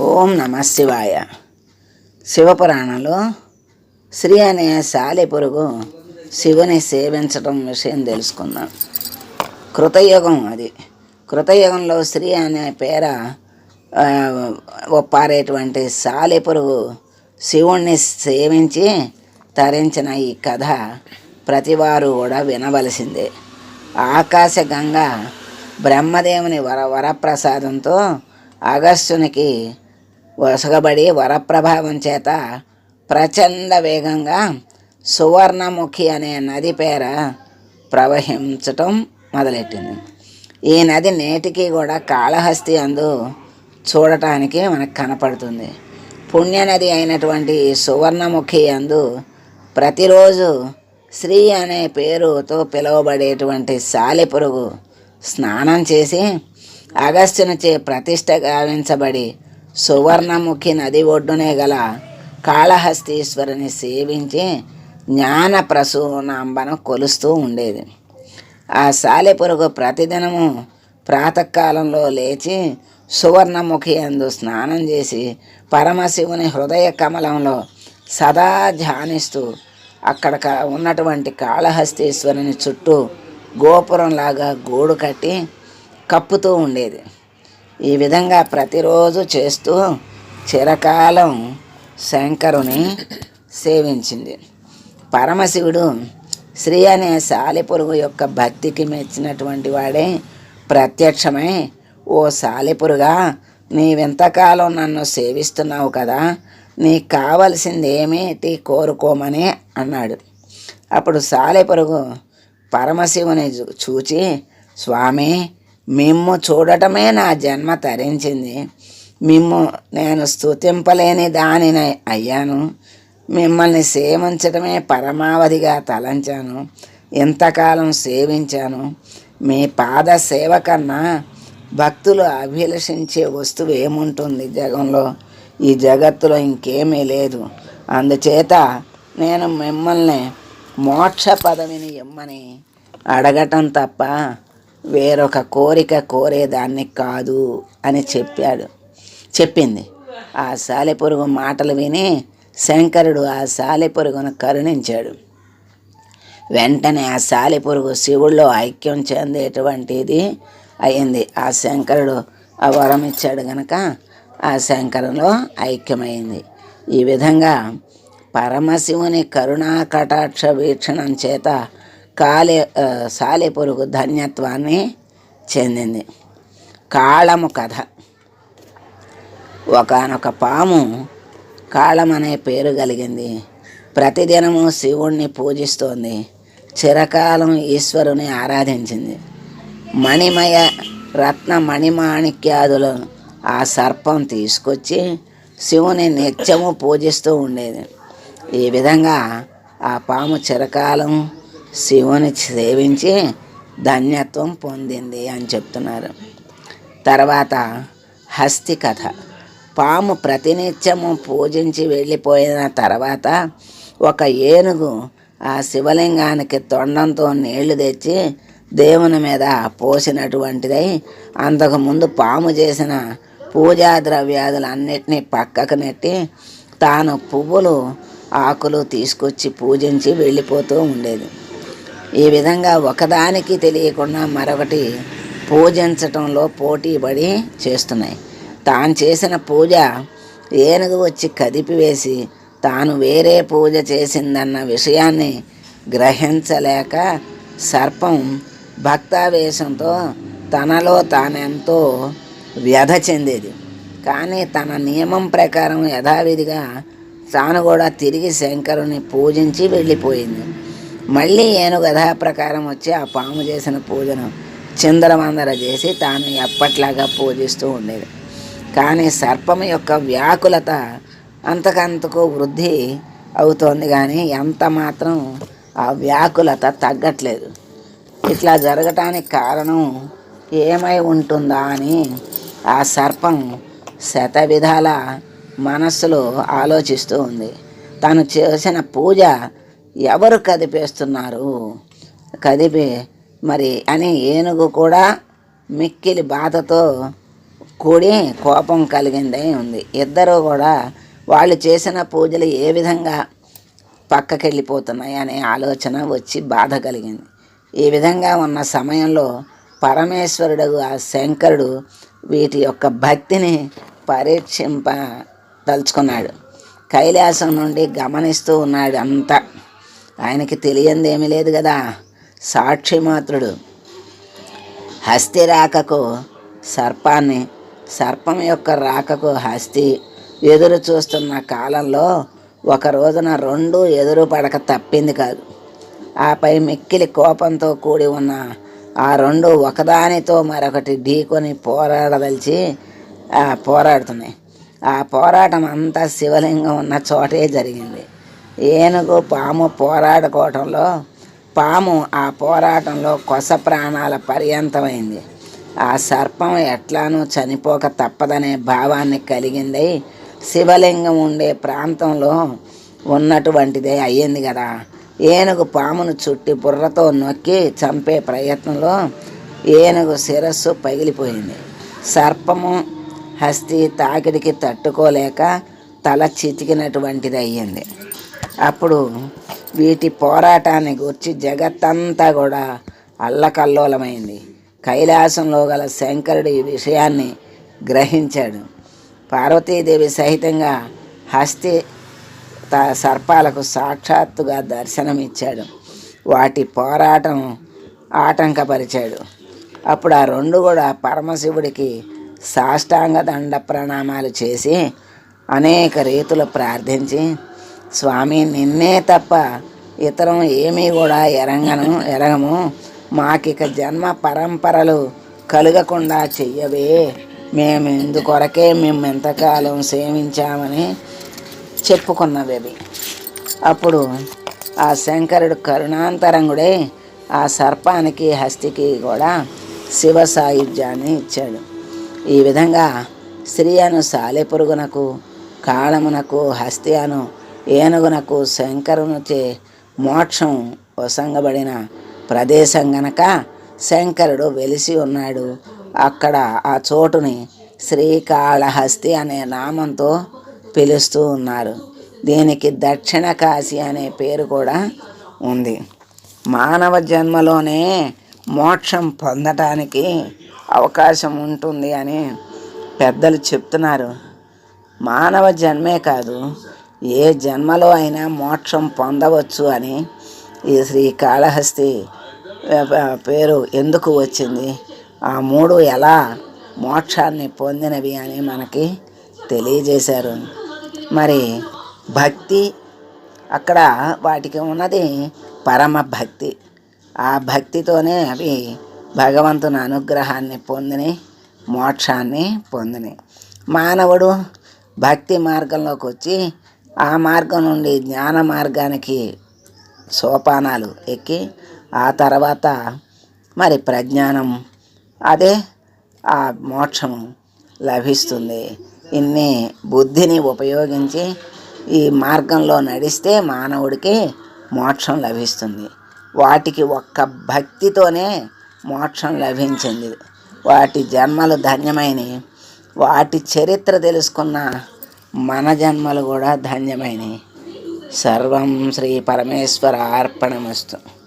ఓం నమ శివాయ. శివపురాణంలో శ్రీ అనే సాలి పురుగు శివుని సేవించటం విషయం తెలుసుకుందాం. కృతయుగం అది. కృతయుగంలో శ్రీ అనే పేర ఒప్పారేటువంటి సాలి పురుగు శివుణ్ణి సేవించి తరించిన ఈ కథ ప్రతివారు కూడా వినవలసిందే. ఆకాశగంగ బ్రహ్మదేవుని వర వరప్రసాదంతో అగస్త్యునికి వసగబడి వరప్రభావం చేత ప్రచండ వేగంగా సువర్ణముఖి అనే నది పేర ప్రవహించటం మొదలెట్టింది. ఈ నది నేటికి కూడా కాళహస్తి అందు చూడటానికి మనకు కనపడుతుంది. పుణ్యనది అయినటువంటి సువర్ణముఖి అందు ప్రతిరోజు శ్రీ అనే పేరుతో పిలువబడేటువంటి సాలిపురుగు స్నానం చేసి అగస్త్యునిచే ప్రతిష్ట గావించబడి సువర్ణముఖి నది ఒడ్డునే గల కాళహస్తీశ్వరుని సేవించి జ్ఞాన ప్రసూనాంబను కొలుస్తూ ఉండేది. ఆ సాలెపురుగు ప్రతిదినము ప్రాతకాలంలో లేచి సువర్ణముఖి అందు స్నానం చేసి పరమశివుని హృదయ కమలంలో సదా ధ్యానిస్తూ అక్కడ ఉన్నటువంటి కాళహస్తీశ్వరుని చుట్టూ గోపురంలాగా గూడు కట్టి కప్పుతూ ఉండేది. ఈ విధంగా ప్రతిరోజు చేస్తూ చిరకాలం శంకరుని సేవించింది. పరమశివుడు శ్రీ అనే సాలెపురుగు యొక్క భక్తికి మెచ్చినటువంటి వాడే. ప్రత్యక్షమై ఓ సాలెపురుగా నీవెంతకాలం నన్ను సేవిస్తున్నావు కదా నీకు కావలసింది ఏమిటి కోరుకోమని అన్నాడు. అప్పుడు సాలెపురుగు పరమశివుని చూ- చూచి స్వామి మిమ్ము చూడటమే నా జన్మ తరించింది. మిమ్ము నేను స్తుతింపలేని దానిని అయ్యాను. మిమ్మల్ని సేవించడమే పరమావధిగా తలంచాను. ఇంతకాలం సేవించాను. మీ పాద సేవ కన్నా భక్తులు అభిలషించే వస్తువు ఏముంటుంది జగంలో? ఈ జగత్తులో ఇంకేమీ లేదు. అందుచేత నేను మిమ్మల్ని మోక్ష పదవిని ఇమ్మని అడగటం తప్ప వేరొక కోరిక కోరేదాన్ని కాదు అని చెప్పాడు. చెప్పింది. ఆ సాలెపురుగు మాటలు విని శంకరుడు ఆ సాలెపురుగును కరుణించాడు. వెంటనే ఆ సాలెపురుగు శివుల్లో ఐక్యం చెందేటువంటిది అయింది. ఆ శంకరుడు ఆ వరం ఇచ్చాడు గనక ఆ శంకరంలో ఐక్యమైంది. ఈ విధంగా పరమశివుని కరుణా కటాక్ష వీక్షణం చేత కాలే సాలే సాలెపురుగు ధన్యత్వాన్ని చెందింది. కాళము కథ. ఒకానొక పాము కాళం అనే పేరు కలిగింది. ప్రతిదినము శివుణ్ణి పూజిస్తోంది. చిరకాలం ఈశ్వరుని ఆరాధించింది. మణిమయ రత్న మణిమాణిక్యాదులు ఆ సర్పం తీసుకొచ్చి శివుని నిత్యము పూజిస్తూ ఉండేది. ఈ విధంగా ఆ పాము చిరకాలం శివుని సేవించి ధన్యత్వం పొందింది అని చెప్తున్నారు. తర్వాత హస్తి కథ పాము ప్రతినిత్యము పూజించి వెళ్ళిపోయిన తర్వాత ఒక ఏనుగు ఆ శివలింగానికి తొండంతో నీళ్ళు తెచ్చి దేవుని మీద పోసినటువంటిదై అంతకుముందు పాము చేసిన పూజా ద్రవ్యాదులన్నిటినీ పక్కకు నెట్టి తాను పువ్వులు ఆకులు తీసుకొచ్చి పూజించి వెళ్ళిపోతూ ఉండేది. ఈ విధంగా ఒకదానికి తెలియకుండా మరొకటి పూజించటంలో పోటీ పడి చేస్తున్నాయి. తాను చేసిన పూజ ఏనుగు వచ్చి కదిపివేసి తాను వేరే పూజ చేసిందన్న విషయాన్ని గ్రహించలేక సర్పం భక్తావేశంతో తనలో తానెంతో వ్యధ చెందేది. కానీ తన నియమం ప్రకారం యథావిధిగా తాను కూడా తిరిగి శంకరుని పూజించి వెళ్ళిపోయింది. మళ్ళీ ఏనుగు ప్రకారం వచ్చి ఆ పాము చేసిన పూజను చిందరమందర చేసి తాను ఎప్పట్లాగా పూజిస్తూ ఉండేది. కానీ సర్పం యొక్క వ్యాకులత అంతకంతకు వృద్ధి అవుతోంది కానీ ఎంత మాత్రం ఆ వ్యాకులత తగ్గట్లేదు. ఇట్లా జరగటానికి కారణం ఏమై ఉంటుందా అని ఆ సర్పం శత విధాల మనస్సులో ఆలోచిస్తూ ఉంది. తను చేసిన పూజ ఎవరు కదిపేస్తున్నారు? కదిపి మరి అని ఏనుగు కూడా మిక్కిలి బాధతో కూడి కోపం కలిగిందై ఉంది. ఇద్దరు కూడా వాళ్ళు చేసిన పూజలు ఏ విధంగా పక్కకి వెళ్ళిపోతున్నాయి అనే ఆలోచన వచ్చి బాధ కలిగింది. ఈ విధంగా ఉన్న సమయంలో పరమేశ్వరుడు ఆ శంకరుడు వీటి యొక్క భక్తిని పరీక్షింప తలుచుకున్నాడు కైలాసం నుండి గమనిస్తూ ఉన్నాడు అంతా. ఆయనకి తెలియందేమీ లేదు కదా. సాక్షి మాత్రుడు. హస్తి రాకకు సర్పాన్ని సర్పం యొక్క రాకకు హస్తి ఎదురు చూస్తున్న కాలంలో ఒక రోజున రెండు ఎదురు పడక తప్పింది కాదు. ఆపై మిక్కిలి కోపంతో కూడి ఉన్న ఆ రెండు ఒకదానితో మరొకటి ఢీకొని పోరాడదలిచి పోరాడుతున్నాయి. ఆ పోరాటం అంతా శివలింగం ఉన్న చోటే జరిగింది. ఏనుగు పాము పోరాడుకోవటంలో పాము ఆ పోరాటంలో కొస ప్రాణాల పర్యంతమైంది. ఆ సర్పం ఎట్లానూ చనిపోక తప్పదనే భావాన్ని కలిగింది శివలింగం ఉండే ప్రాంతంలో ఉన్నటువంటిదే అయ్యింది కదా ఏనుగు పామును చుట్టి బుర్రతో నొక్కి చంపే ప్రయత్నంలో ఏనుగు శిరస్సు పగిలిపోయింది. సర్పము హస్తి తాకిడికి తట్టుకోలేక తల చితికినటువంటిది అయ్యింది అప్పుడు వీటి పోరాటాన్ని గుర్చి జగత్తంతా కూడా అల్లకల్లోలమైంది. కైలాసంలో గల శంకరుడు ఈ విషయాన్ని గ్రహించాడు. పార్వతీదేవి సహితంగా హస్తి త సర్పాలకు సాక్షాత్తుగా దర్శనమిచ్చాడు. వాటి పోరాటం ఆటంకపరిచాడు. అప్పుడు ఆ రెండు కూడా పరమశివుడికి సాష్టాంగ దండ ప్రణామాలు చేసి అనేక రీతులు ప్రార్థించి స్వామి నిన్నే తప్ప ఇతరం ఏమీ కూడా ఎరంగను ఎరగము. మాకిక జన్మ పరంపరలు కలగకుండా చెయ్యవే. మేము ఇందుకొరకే మేము ఎంతకాలం సేవించామని చెప్పుకున్నవి అవి అప్పుడు ఆ శంకరుడు కరుణాంతరంగుడే ఆ సర్పానికి హస్తికి కూడా శివ సాయుధ్యాన్ని ఇచ్చాడు. ఈ విధంగా స్త్రీ అను సాలెపురుగునకు కాళమునకు హస్తి అను ఏనుగునకు శంకరునిచే మోక్షం వసంగబడిన ప్రదేశం గనక శంకరుడు వెలిసి ఉన్నాడు అక్కడ ఆ చోటుని శ్రీకాళహస్తి అనే నామంతో పిలుస్తూ ఉన్నారు. దీనికి దక్షిణ కాశీ అనే పేరు కూడా ఉంది. మానవ జన్మలోనే మోక్షం పొందటానికి అవకాశం ఉంటుంది అని పెద్దలు చెప్తున్నారు. మానవ జన్మే కాదు ఏ జన్మలో అయినా మోక్షం పొందవచ్చు అని ఈ శ్రీకాళహస్తి పేరు ఎందుకు వచ్చింది? ఆ మూడు ఎలా మోక్షాన్ని పొందినవి అని మనకి తెలియజేశారు. మరి భక్తి అక్కడ వాటికి ఉన్నది పరమ భక్తి. ఆ భక్తితోనే అవి భగవంతుని అనుగ్రహాన్ని పొందిని మోక్షాన్ని పొందిని మానవుడు భక్తి మార్గంలోకి వచ్చి ఆ మార్గం నుండి జ్ఞాన మార్గానికి సోపానాలు ఎక్కి ఆ తర్వాత మరి ప్రజ్ఞానం అదే ఆ మోక్షము లభిస్తుంది. ఇన్ని బుద్ధిని ఉపయోగించి ఈ మార్గంలో నడిస్తే మానవుడికి మోక్షం లభిస్తుంది. వాటికి ఒక్క భక్తితోనే మోక్షం లభించింది. వాటి జన్మలు ధన్యమైనవి. వాటి చరిత్ర తెలుసుకున్న మన జన్మలు కూడా ధన్యమైనవి. సర్వం శ్రీ పరమేశ్వర అర్పణమస్తు.